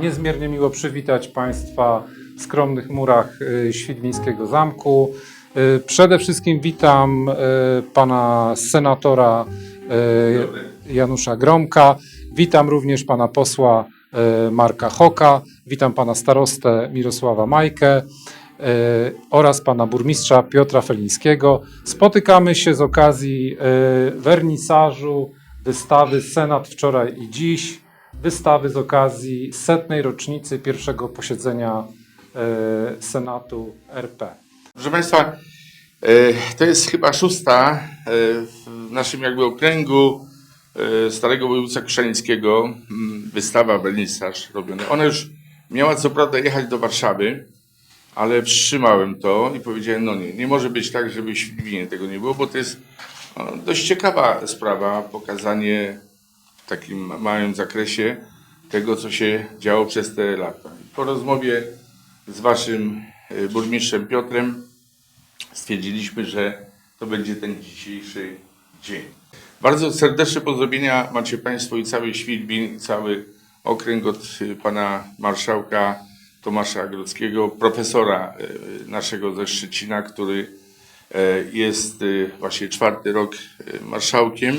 niezmiernie miło przywitać Państwa w skromnych murach y, Świdwińskiego Zamku. Y, Przede wszystkim witam y, pana senatora Janusza Gromka. Witam również pana posła Marka Hoka. Witam pana starostę Mirosława Majkę oraz pana burmistrza Piotra Felińskiego. Spotykamy się z okazji wernisażu wystawy Senat wczoraj i dziś. Wystawy z okazji setnej rocznicy pierwszego posiedzenia y, Senatu RP. Proszę Państwa, e, to jest chyba szósta e, w naszym jakby okręgu e, Starego Województwa Koszalińskiego mm, wystawa wernisaż robiona. Ona już miała co prawda jechać do Warszawy, ale wstrzymałem to i powiedziałem, no nie, nie może być tak, żeby w Świdwinie tego nie było, bo to jest no, dość ciekawa sprawa, pokazanie w takim małym zakresie tego, co się działo przez te lata. Po rozmowie z Waszym e, burmistrzem Piotrem stwierdziliśmy, że to będzie ten dzisiejszy dzień. Bardzo serdeczne pozdrowienia macie Państwo i cały Świdwin, i cały okręg od y, pana marszałka Tomasza Grodzkiego, profesora y, naszego ze Szczecina, który jest y, właśnie czwarty rok y, marszałkiem.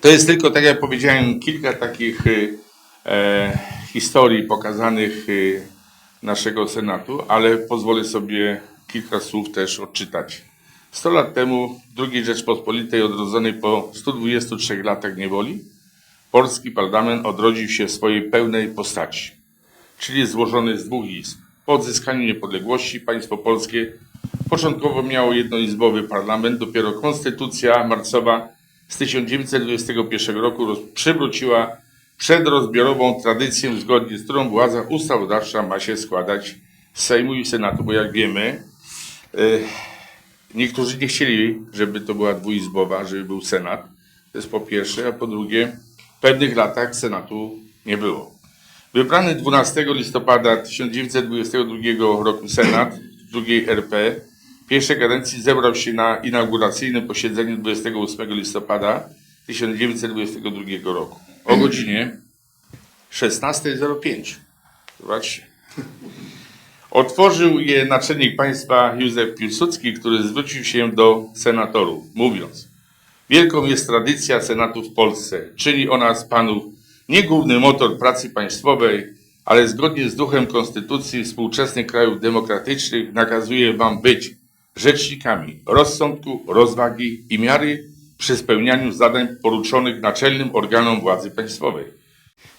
To jest tylko, tak jak powiedziałem, kilka takich y, e, historii pokazanych y, naszego Senatu, ale pozwolę sobie kilka słów też odczytać. 100 lat temu, II Rzeczpospolitej odrodzonej po 123 latach niewoli, polski parlament odrodził się w swojej pełnej postaci, czyli złożony z dwóch izb. Po odzyskaniu niepodległości państwo polskie początkowo miało jednoizbowy parlament, dopiero konstytucja marcowa z 1921 roku przywróciła przedrozbiorową tradycję, zgodnie z którą władza ustawodawcza ma się składać z Sejmu i Senatu, bo jak wiemy, y, niektórzy nie chcieli, żeby to była dwuizbowa, żeby był Senat. To jest po pierwsze, a po drugie, w pewnych latach Senatu nie było. Wybrany 12 listopada 1922 roku Senat II RP pierwszej kadencji zebrał się na inauguracyjnym posiedzeniu 28 listopada 1922 roku o godzinie 16.05. Zobaczcie. Otworzył je naczelnik państwa Józef Piłsudski, który zwrócił się do senatorów, mówiąc Wielką jest tradycja Senatu w Polsce. Czyni ona z panów nie główny motor pracy państwowej, ale zgodnie z duchem konstytucji współczesnych krajów demokratycznych nakazuje wam być rzecznikami rozsądku, rozwagi i miary przy spełnianiu zadań poruczonych naczelnym organom władzy państwowej.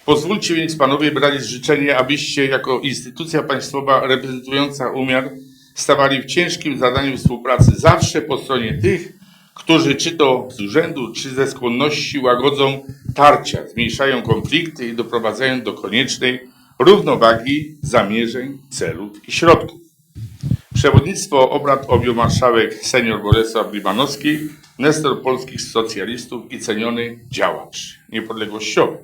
Pozwólcie więc panowie brać życzenie, abyście jako instytucja państwowa reprezentująca umiar stawali w ciężkim zadaniu współpracy zawsze po stronie tych, którzy czy to z urzędu, czy ze skłonności łagodzą tarcia, zmniejszają konflikty i doprowadzają do koniecznej równowagi zamierzeń, celów i środków. Przewodnictwo obrad objął marszałek senior Bolesław Limanowski, nestor polskich socjalistów i ceniony działacz niepodległościowy.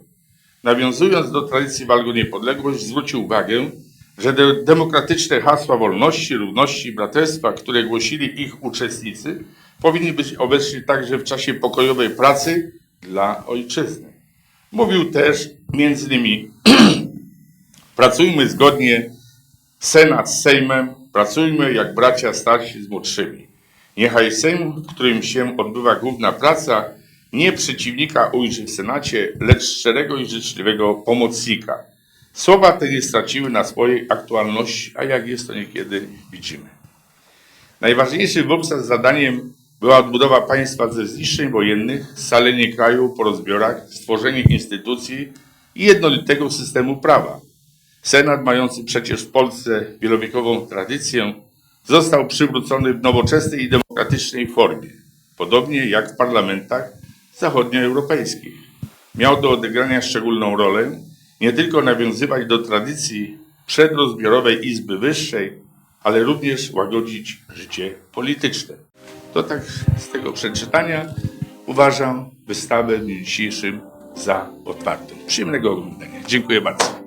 Nawiązując do tradycji walk o niepodległość, zwrócił uwagę, że de- demokratyczne hasła wolności, równości i braterstwa, które głosili ich uczestnicy, powinny być obecni także w czasie pokojowej pracy dla ojczyzny. Mówił też między innymi pracujmy zgodnie Senat z Sejmem, pracujmy jak bracia starsi z młodszymi. Niechaj Sejm, w którym się odbywa główna praca, nie przeciwnika ujrzy w Senacie, lecz szczerego i życzliwego pomocnika. Słowa te nie straciły na swojej aktualności, a jak jest to niekiedy widzimy. Najważniejszym wówczas zadaniem była odbudowa państwa ze zniszczeń wojennych, scalenie kraju po rozbiorach, stworzenie instytucji i jednolitego systemu prawa. Senat, mający przecież w Polsce wielowiekową tradycję, został przywrócony w nowoczesnej i demokratycznej formie, podobnie jak w parlamentach zachodnioeuropejskich. Miał do odegrania szczególną rolę, nie tylko nawiązywać do tradycji przedrozbiorowej Izby Wyższej, ale również łagodzić życie polityczne. To tak z tego przeczytania uważam wystawę w dniu dzisiejszym za otwartą. Przyjemnego oglądania. Dziękuję bardzo.